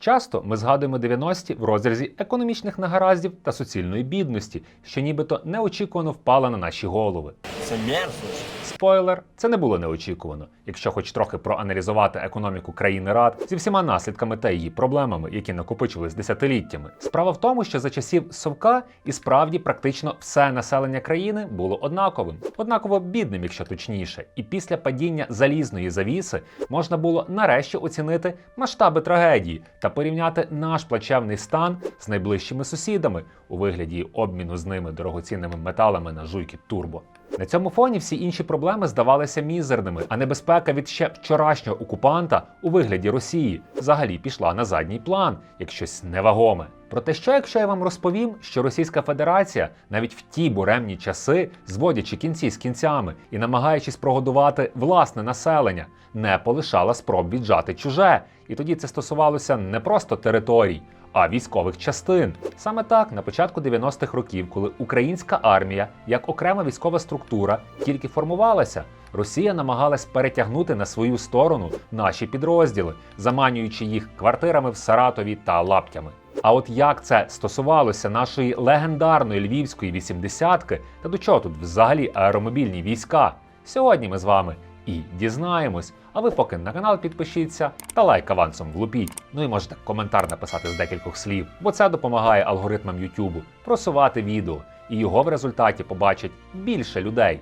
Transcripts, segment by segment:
Часто ми згадуємо 90-ті в розрізі економічних нагараздів та суцільної бідності, що нібито неочікувано впала на наші голови. Це мерзость. Спойлер, це не було неочікувано, якщо хоч трохи проаналізувати економіку країни рад зі всіма наслідками та її проблемами, які накопичились десятиліттями. Справа в тому, що за часів Совка і справді практично все населення країни було однаковим, однаково бідним, якщо точніше. І після падіння залізної завіси можна було нарешті оцінити масштаби трагедії та порівняти наш плачевний стан з найближчими сусідами у вигляді обміну з ними дорогоцінними металами на жуйки турбо. На цьому фоні всі інші проблеми здавалися мізерними, а небезпека від ще вчорашнього окупанта у вигляді Росії взагалі пішла на задній план, як щось невагоме. Проте що, якщо я вам розповім, що Російська Федерація навіть в ті буремні часи, зводячи кінці з кінцями і намагаючись прогодувати власне населення, не полишала спроб віджати чуже, і тоді це стосувалося не просто територій, а військових частин. Саме так, на початку 90-х років, коли українська армія як окрема військова структура тільки формувалася, Росія намагалась перетягнути на свою сторону наші підрозділи, заманюючи їх квартирами в Саратові та лаптями. А от як це стосувалося нашої легендарної львівської вісімдесятки, та до чого тут взагалі аеромобільні війська? Сьогодні ми з вами і дізнаємось. А ви поки на канал підпишіться та лайк авансом влупіть. Ну і можете коментар написати з декількох слів, бо це допомагає алгоритмам Ютубу просувати відео, і його в результаті побачить більше людей.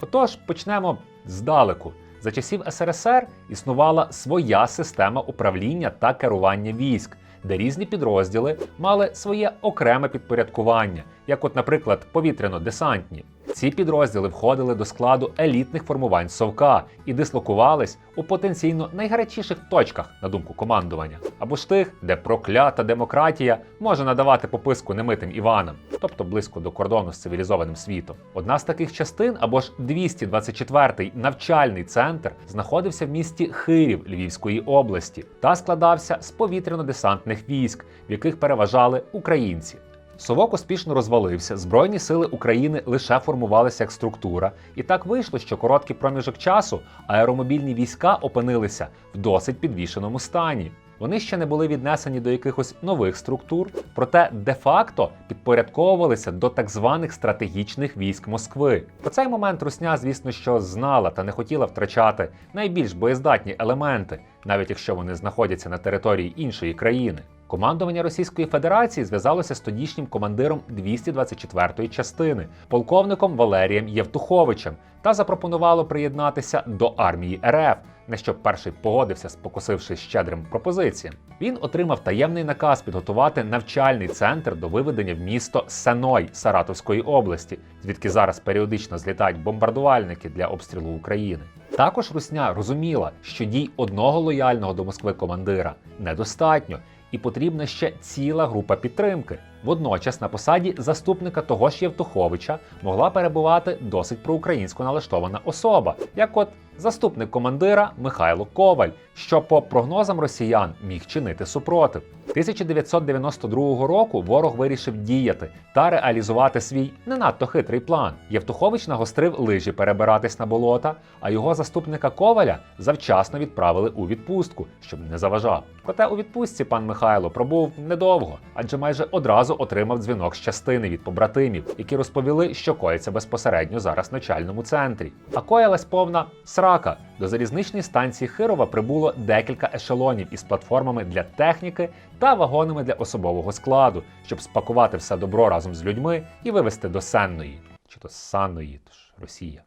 Отож, почнемо здалеку. За часів СРСР існувала своя система управління та керування військ, де різні підрозділи мали своє окреме підпорядкування, як, от, наприклад, повітряно-десантні. Ці підрозділи входили до складу елітних формувань Совка і дислокувались у потенційно найгарячіших точках, на думку командування, або ж тих, де проклята демократія може надавати пописку немитим Іванам, тобто близько до кордону з цивілізованим світом. Одна з таких частин, або ж 224-й навчальний центр, знаходився в місті Хирів Львівської області та складався з повітряно-десантних військ, в яких переважали українці. Совок успішно розвалився, Збройні сили України лише формувалися як структура, і так вийшло, що короткий проміжок часу аеромобільні війська опинилися в досить підвішеному стані. Вони ще не були віднесені до якихось нових структур, проте де-факто підпорядковувалися до так званих стратегічних військ Москви. По цей момент Русня, звісно, що знала та не хотіла втрачати найбільш боєздатні елементи, навіть якщо вони знаходяться на території іншої країни. Командування Російської Федерації зв'язалося з тодішнім командиром 224-ї частини, полковником Валерієм Євтуховичем, та запропонувало приєднатися до армії РФ, на що перший погодився, спокусившись щедрим пропозиціям. Він отримав таємний наказ підготувати навчальний центр до виведення в місто Сеной Саратовської області, звідки зараз періодично злітають бомбардувальники для обстрілу України. Також Русня розуміла, що дій одного лояльного до Москви командира недостатньо і потрібна ще ціла група підтримки. Водночас на посаді заступника того ж Євтуховича могла перебувати досить проукраїнсько налаштована особа, як от заступник командира Михайло Коваль, що по прогнозам росіян міг чинити супротив. 1992 року ворог вирішив діяти та реалізувати свій не надто хитрий план. Євтухович нагострив лижі перебиратись на болота, а його заступника Коваля завчасно відправили у відпустку, щоб не заважав. Проте у відпустці пан Михайло пробув недовго, адже майже одразу отримав дзвінок з частини від побратимів, які розповіли, що коїться безпосередньо зараз в начальному центрі. А коїлась повна срака. До залізничної станції Хирова прибуло декілька ешелонів із платформами для техніки та вагонами для особового складу, щоб спакувати все добро разом з людьми і вивезти до Сенної, чи то Санної, тож Росія.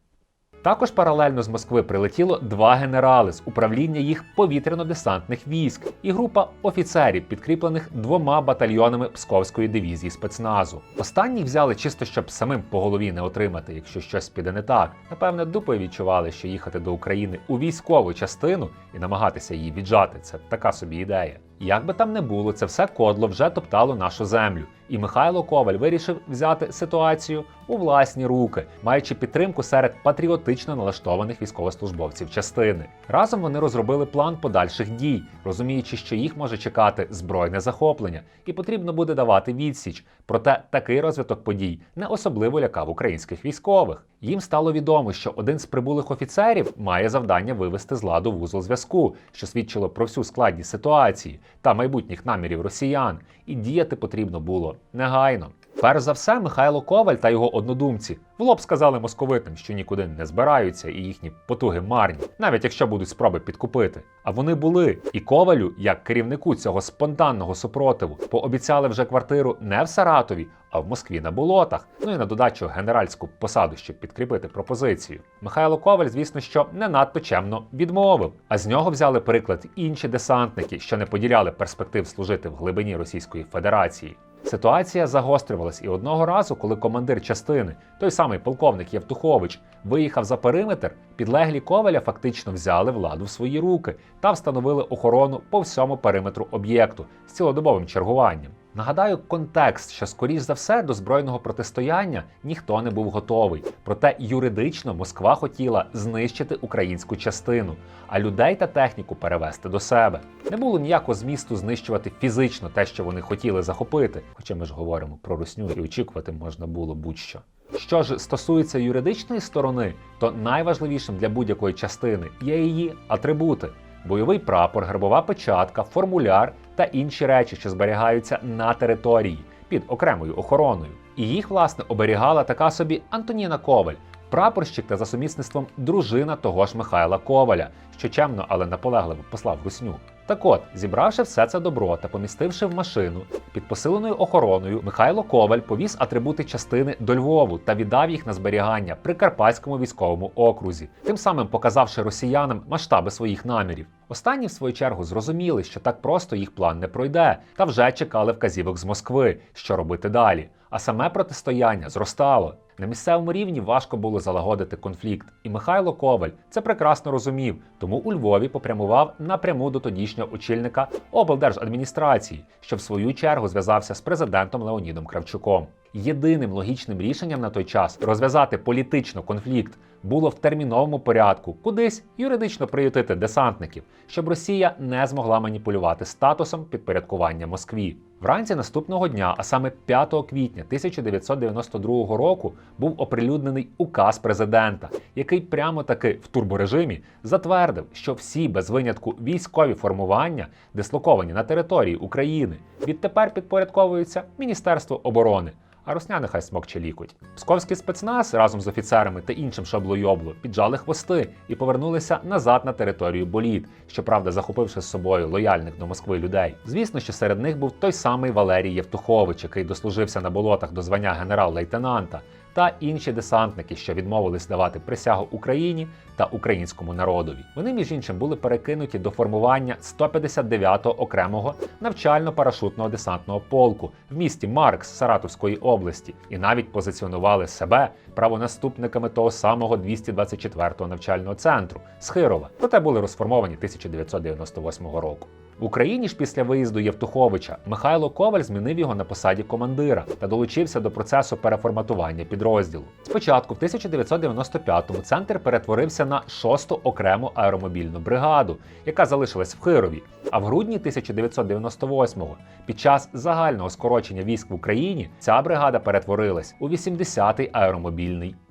Також паралельно з Москви прилетіло два генерали з управління їх повітряно-десантних військ і група офіцерів, підкріплених двома батальйонами Псковської дивізії спецназу. Останніх взяли чисто, щоб самим по голові не отримати, якщо щось піде не так. Напевне, дупою відчували, що їхати до України у військову частину і намагатися її віджати це така собі ідея. Як би там не було, це все кодло вже топтало нашу землю. І Михайло Коваль вирішив взяти ситуацію у власні руки, маючи підтримку серед патріотично налаштованих військовослужбовців частини. Разом вони розробили план подальших дій, розуміючи, що їх може чекати збройне захоплення, і потрібно буде давати відсіч. Проте такий розвиток подій не особливо лякав українських військових. Їм стало відомо, що один з прибулих офіцерів має завдання вивести з ладу вузол зв'язку, що свідчило про всю складність ситуації. Та майбутніх намірів росіян, і діяти потрібно було негайно. Перш за все, Михайло Коваль та його однодумці в лоб сказали московитам, що нікуди не збираються, і їхні потуги марні, навіть якщо будуть спроби підкупити. А вони були. І Ковалю, як керівнику цього спонтанного супротиву, пообіцяли вже квартиру не в Саратові, а в Москві на болотах. Ну і на додачу генеральську посаду, щоб підкріпити пропозицію. Михайло Коваль, звісно, що не надто чемно відмовив. А з нього взяли приклад інші десантники, що не поділяли перспектив служити в глибині Російської Федерації. Ситуація загострювалась і одного разу, коли командир частини, той самий полковник Євтухович, виїхав за периметр, підлеглі Коваля фактично взяли владу в свої руки та встановили охорону по всьому периметру об'єкту з цілодобовим чергуванням. Нагадаю контекст, що скоріш за все до збройного протистояння ніхто не був готовий. Проте юридично Москва хотіла знищити українську частину, а людей та техніку перевести до себе. Не було ніякого змісту знищувати фізично те, що вони хотіли захопити. Хоча ми ж говоримо про русню і очікувати можна було будь-що. Що ж стосується юридичної сторони, то найважливішим для будь-якої частини є її атрибути: бойовий прапор, гербова печатка, формуляр та інші речі, що зберігаються на території під окремою охороною. І їх, власне, оберігала така собі Антоніна Коваль, прапорщик та за сумісництвом дружина того ж Михайла Коваля, що чемно, але наполегливо послав русню. Так от, зібравши все це добро та помістивши в машину під посиленою охороною, Михайло Коваль повіз атрибути частини до Львову та віддав їх на зберігання при Карпатському військовому окрузі, тим самим показавши росіянам масштаби своїх намірів. Останні, в свою чергу, зрозуміли, що так просто їх план не пройде, та вже чекали вказівок з Москви, що робити далі. А саме протистояння зростало. На місцевому рівні важко було залагодити конфлікт, і Михайло Коваль це прекрасно розумів, тому у Львові попрямував напряму до тодішнього очільника облдержадміністрації, що в свою чергу зв'язався з президентом Леонідом Кравчуком. Єдиним логічним рішенням на той час розв'язати політично конфлікт було в терміновому порядку кудись юридично приютити десантників, щоб Росія не змогла маніпулювати статусом підпорядкування Москві. Вранці наступного дня, а саме 5 квітня 1992 року, був оприлюднений указ президента, який прямо таки в турборежимі затвердив, що всі без винятку військові формування, дислоковані на території України, відтепер підпорядковуються Міністерству оборони. А русня нехай смокче лікуть. Псковський спецназ разом з офіцерами та іншим шаблойобло піджали хвости і повернулися назад на територію боліт, щоправда, захопивши з собою лояльних до Москви людей. Звісно, що серед них був той самий Валерій Євтухович, який дослужився на болотах до звання генерал-лейтенанта, та інші десантники, що відмовились давати присягу Україні та українському народові. Вони, між іншим, були перекинуті до формування 159-го окремого навчально-парашутного десантного полку в місті Маркс Саратовської області і навіть позиціонували себе правонаступниками того самого 224-го навчального центру з Хирова, проте були розформовані 1998 року. В Україні ж після виїзду Євтуховича Михайло Коваль змінив його на посаді командира та долучився до процесу переформатування підрозділу. Спочатку, в 1995-му, центр перетворився на 6-ту окрему аеромобільну бригаду, яка залишилась в Хирові. А в грудні 1998-го, під час загального скорочення військ в Україні, ця бригада перетворилась у 80-й аеромобільний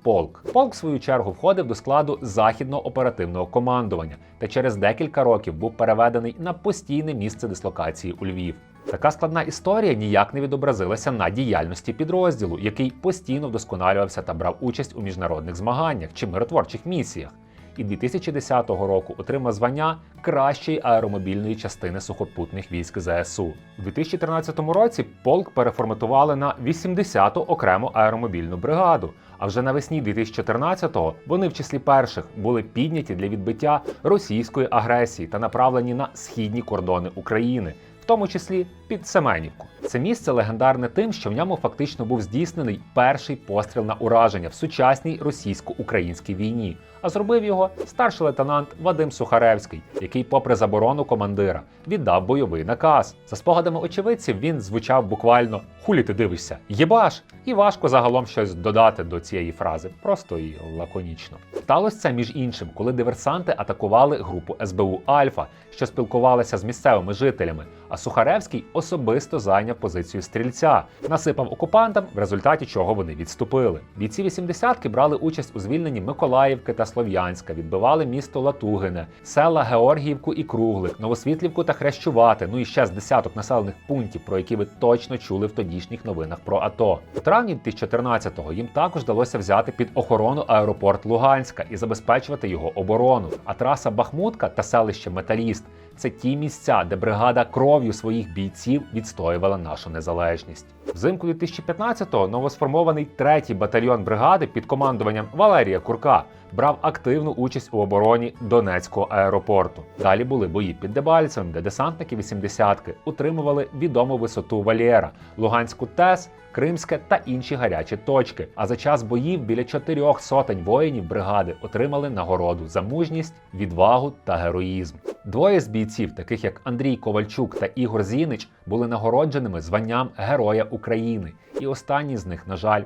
полк. Полк, в свою чергу, входив до складу західного оперативного командування та через декілька років був переведений на постійне місце дислокації у Львів. Така складна історія ніяк не відобразилася на діяльності підрозділу, який постійно вдосконалювався та брав участь у міжнародних змаганнях чи миротворчих місіях. І 2010 року отримав звання кращої аеромобільної частини сухопутних військ ЗСУ. У 2013 році полк переформатували на 80-ту окрему аеромобільну бригаду. А вже навесні 2014-го вони в числі перших були підняті для відбиття російської агресії та направлені на східні кордони України, в тому числі під Семенівку. Це місце легендарне тим, що в ньому фактично був здійснений перший постріл на ураження в сучасній російсько-українській війні. А зробив його старший лейтенант Вадим Сухаревський, який, попри заборону командира, віддав бойовий наказ. За спогадами очевидців, він звучав буквально хулі ти дивишся, єбаш! І важко загалом щось додати до цієї фрази, просто і лаконічно. Сталося це між іншим, коли диверсанти атакували групу СБУ Альфа, що спілкувалася з місцевими жителями. А Сухаревський особисто зайняв зайняв позицію стрільця, насипав окупантам, в результаті чого вони відступили. Бійці 80-ки брали участь у звільненні Миколаївки та Слов'янська, відбивали місто Латугине, села Георгіївку і Круглик, Новосвітлівку та Хрещувати. Ну і ще з десяток населених пунктів, про які ви точно чули в тодішніх новинах про АТО. У травні 2014-го їм також вдалося взяти під охорону аеропорт Луганська і забезпечувати його оборону. А траса Бахмутка та селище Металіст це ті місця, де бригада кров'ю своїх бійців відстоювала нашу незалежність. Взимку 2015-го новосформований третій батальйон бригади під командуванням Валерія Курка брав активну участь у обороні Донецького аеропорту. Далі були бої під Дебальцевим, де десантники 80-ки утримували відому висоту Валєра, Луганську ТЕС, Кримське та інші гарячі точки. А за час боїв біля чотирьох сотень воїнів бригади отримали нагороду за мужність, відвагу та героїзм. Двоє з бійців, таких як Андрій Ковальчук та Ігор Зінич, були нагородженими званням Героя України, і останній з них, на жаль,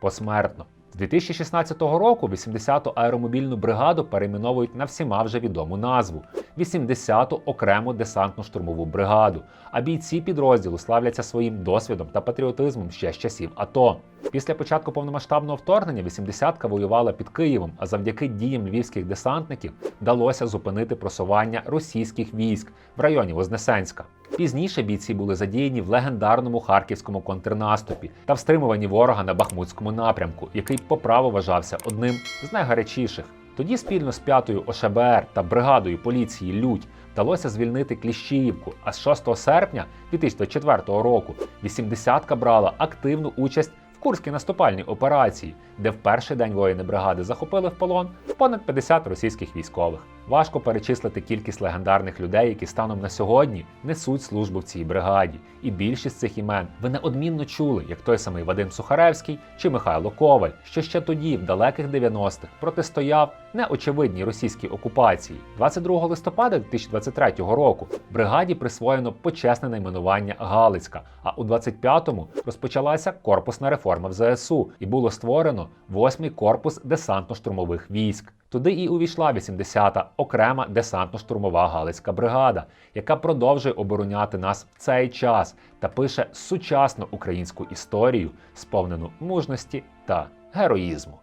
посмертно. З 2016 року 80-ту аеромобільну бригаду перейменовують на всіма вже відому назву 80-ту окрему десантно-штурмову бригаду. А бійці підрозділу славляться своїм досвідом та патріотизмом ще з часів АТО. Після початку повномасштабного вторгнення 80-ка воювала під Києвом, а завдяки діям львівських десантників вдалося зупинити просування російських військ в районі Вознесенська. Пізніше бійці були задіяні в легендарному харківському контрнаступі та в ворога на Бахмутському напрямку, який по праву вважався одним з найгарячіших. Тоді спільно з 5-ю ОШБР та бригадою поліції Людь вдалося звільнити Кліщіївку. А з 6 серпня 2004 року 80-ка брала активну участь в Курській наступальній операції, де в перший день воїни бригади захопили в полон понад 50 російських військових. Важко перечислити кількість легендарних людей, які станом на сьогодні несуть службу в цій бригаді. І більшість цих імен ви неодмінно чули, як той самий Вадим Сухаревський чи Михайло Коваль, що ще тоді, в далеких 90-х, протистояв неочевидній російській окупації. 22 листопада 2023 року бригаді присвоєно почесне найменування Галицька. А у 25-му розпочалася корпусна реформа в ЗСУ і було створено 8-й корпус десантно-штурмових військ. Туди і увійшла 80-та окрема десантно-штурмова Галицька бригада, яка продовжує обороняти нас в цей час та пише сучасну українську історію, сповнену мужності та героїзму.